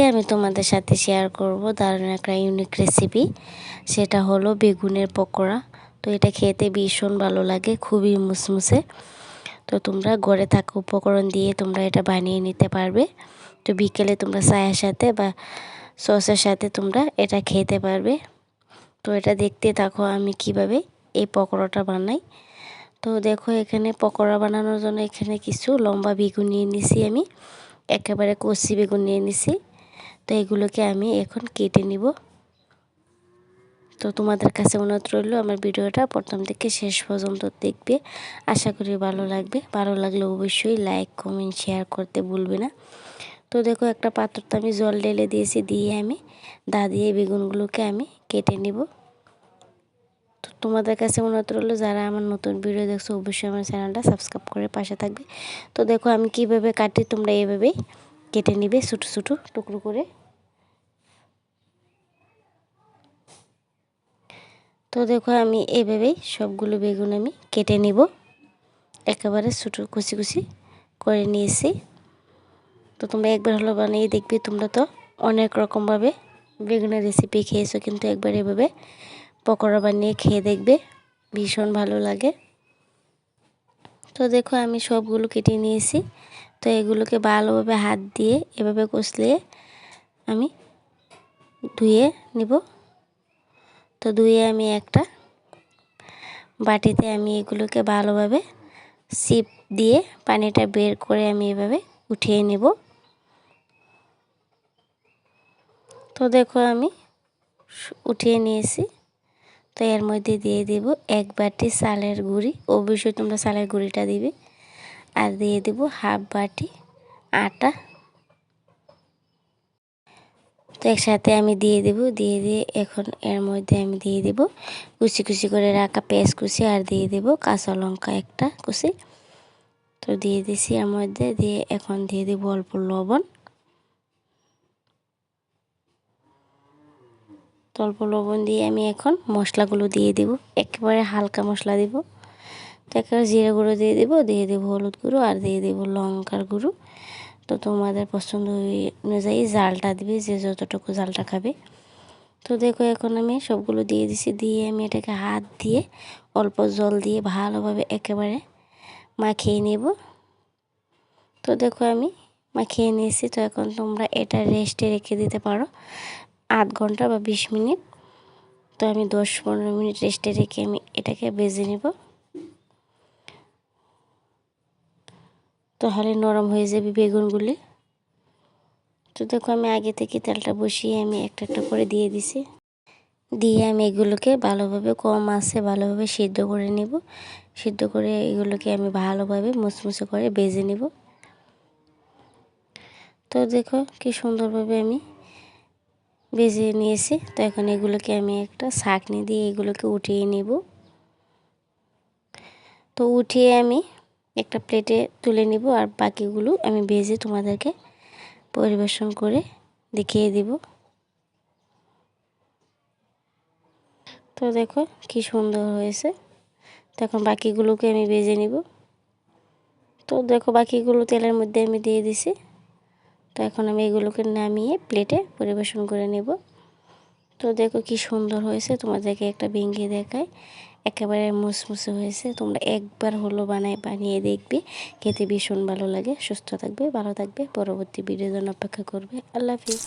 আজকে আমি তোমাদের সাথে শেয়ার করব দারুণ একটা ইউনিক রেসিপি সেটা হলো বেগুনের পকোড়া। তো এটা খেতে ভীষণ ভালো লাগে, খুবই মুসমুসে। তো তোমরা ঘরে থাকা উপকরণ দিয়ে তোমরা এটা বানিয়ে নিতে পারবে। তো বিকেলে তোমরা চায়ের সাথে বা সসের সাথে তোমরা এটা খেতে পারবে। তো এটা দেখতে থাকো আমি কীভাবে এই পকোড়াটা বানাই। তো দেখো এখানে পকোড়া বানানোর জন্য এখানে কিছু লম্বা বেগুন নিয়ে নিছি আমি। একেবারে কষি বেগুন নিয়ে নিছি। তো এগুলোকে আমি এখন কেটে নিব। তো তোমাদের কাছে অনুরোধ রইল, আমার ভিডিওটা প্রথম থেকে শেষ পর্যন্ত দেখবে। আশা করি ভালো লাগবে। ভালো লাগলে অবশ্যই লাইক কমেন্ট শেয়ার করতে ভুলবে না। তো দেখো, একটা পাত্রতে আমি জল ঢেলে দিয়েছি, দিয়ে আমি দা দিয়ে বেগুনগুলোকে আমি কেটে নিব। তো তোমাদের কাছে অনুরোধ রইল, যারা আমার নতুন ভিডিও দেখছ, অবশ্যই আমার চ্যানেলটা সাবস্ক্রাইব করে পাশে থাকবে। তো দেখো, আমি কীভাবে কাটি, তোমরা এইভাবেই কেটে নিবে ছোটো ছোটো টুকরো করে। তো দেখো আমি এইভাবেই সবগুলো বেগুন আমি কেটে নিব। একেবারে ছোটো কুচি কুচি করে নিয়েছি। তো তোমরা একবার হলো বানিয়ে দেখবে, তোমরা তো অনেক রকমভাবে বেগুনের রেসিপি খেয়েছো, কিন্তু একবার এভাবে পকোড়া বানিয়ে খেয়ে দেখবে, ভীষণ ভালো লাগে। তো দেখো আমি সবগুলো কেটে নিয়েছি। তো এগুলোকে ভালোভাবে হাত দিয়ে এভাবে কষলিয়ে আমি ধুয়ে নিব। তো ধুয়ে আমি একটা বাটিতে আমি এগুলোকে ভালোভাবে সিপ দিয়ে পানিটা বের করে আমি এভাবে উঠিয়ে নেব। তো দেখো আমি উঠিয়ে নিয়েছি। তো এর মধ্যে দিয়ে দেব এক বাটি চালের গুঁড়ি। অবশ্যই তোমরা চালের গুঁড়িটা দিবে। আর দিয়ে দেব হাফ বাটি আটা। তো একসাথে আমি দিয়ে দেব, দিয়ে দিয়ে এখন এর মধ্যে আমি দিয়ে দেব কুচি কুচি করে রাখা পেঁয়াজ কুচি আর দিয়ে দেব কাঁচা লঙ্কা একটা কুচি। তো দিয়ে দিছি এর মধ্যে, দিয়ে এখন দিয়ে দেব অল্প লবণ। অল্প লবণ দিয়ে আমি এখন মশলাগুলো দিয়ে দেব, একেবারে হালকা মশলা দেব। তো একেবারে জিরে গুঁড়ো দিয়ে দেবো দিয়ে দেবো হলুদ গুঁড়ো আর দিয়ে দেবো লঙ্কার গুঁড়ো। তো তোমাদের পছন্দ অনুযায়ী জালটা দিবে, যে যতটুকু জালটা খাবে। তো দেখো এখন আমি সবগুলো দিয়ে দিছি, দিয়ে আমি এটাকে হাত দিয়ে অল্প জল দিয়ে ভালোভাবে একেবারে মাখিয়ে নেব। তো দেখো আমি মাখিয়ে নিয়েছি, তো এখন তোমরা এটা রেস্টে রেখে দিতে পারো আধ ঘণ্টা বা বিশ মিনিট। তো আমি দশ পনেরো মিনিট রেস্টে রেখে আমি এটাকে বেজে নেব। তাহলে নরম হয়ে যাবে বেগুনগুলি। তো দেখো আমি আগে থেকে তেলটা বসিয়ে আমি একটা একটা করে দিয়ে দিছি। দিয়ে আমি এগুলোকে ভালোভাবে কম আছে ভালোভাবে সিদ্ধ করে নেব। সিদ্ধ করে এগুলোকে আমি ভালোভাবে মুচমুচে করে বেজে নেব। তো দেখো কি সুন্দরভাবে আমি বেজে নিয়েছি। তো এখন এগুলোকে আমি একটা ছাঁকনি দিয়ে এগুলোকে উঠিয়ে নেব। তো উঠিয়ে আমি একটা প্লেটে তুলে নিব আর বাকিগুলো আমি বেজে তোমাদেরকে পরিবেশন করে দেখিয়ে দিব। তো দেখো কি সুন্দর হয়েছে। তো এখন বাকিগুলোকে আমি বেজে নিব। তো দেখো বাকিগুলো তেলের মধ্যে আমি দিয়ে দিছি। তো এখন আমি এগুলোকে নামিয়ে প্লেটে পরিবেশন করে নেব। তো দেখো কি সুন্দর হয়েছে তোমাদেরকে একটা ভেঙে দেখায়। একেবারে মুসমুসে হয়েছে। তোমরা একবার হলো বানায়, বানিয়ে দেখবে। খেতে ভীষণ ভালো লাগে। সুস্থ থাকবে, ভালো থাকবে। পরবর্তী ভিডিও জন্য অপেক্ষা করবে। আল্লাহ হাফিজ।